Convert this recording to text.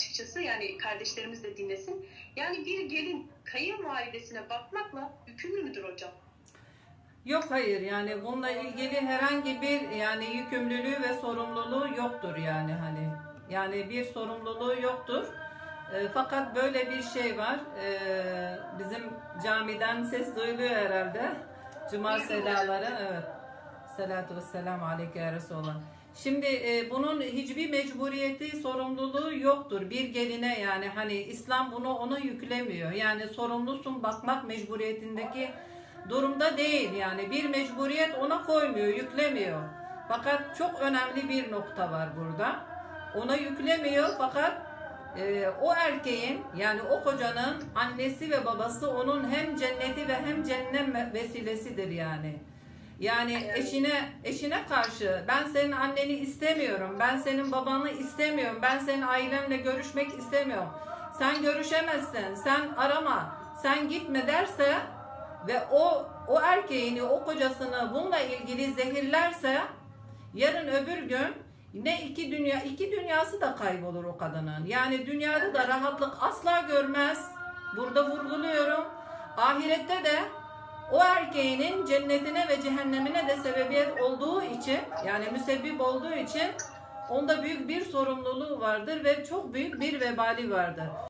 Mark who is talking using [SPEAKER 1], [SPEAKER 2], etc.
[SPEAKER 1] açıkçası yani kardeşlerimiz de dinlesin. Yani bir gelin kayınvalidesine bakmakla yükümlü müdür hocam?
[SPEAKER 2] Yok hayır yani bununla ilgili herhangi bir yani yükümlülüğü ve sorumluluğu yoktur yani hani. Yani bir sorumluluğu yoktur. E, fakat böyle bir şey var. E, bizim camiden ses duyuluyor herhalde. Cuma selaları evet. Salatu ve selamu aleyke ya Resulallah. Şimdi e, bunun hiçbir mecburiyeti, sorumluluğu yoktur. Bir geline yani hani İslam bunu ona yüklemiyor. Yani sorumlusun bakmak mecburiyetindeki durumda değil yani. Bir mecburiyet ona koymuyor, yüklemiyor. Fakat çok önemli bir nokta var burada. Ona yüklemiyor fakat e, o erkeğin yani o kocanın annesi ve babası onun hem cenneti ve hem cennet vesilesidir yani. Yani eşine eşine karşı ben senin anneni istemiyorum. Ben senin babanı istemiyorum. Ben senin ailemle görüşmek istemiyorum. Sen görüşemezsin. Sen arama. Sen gitme derse ve o o erkeğini, o kocasını bununla ilgili zehirlerse yarın öbür gün ne iki dünya iki dünyası da kaybolur o kadının. Yani dünyada da rahatlık asla görmez. Burada vurguluyorum. Ahirette de o erkeğinin cennetine ve cehennemine de sebebiyet olduğu için yani müsebbip olduğu için onda büyük bir sorumluluğu vardır ve çok büyük bir vebali vardır.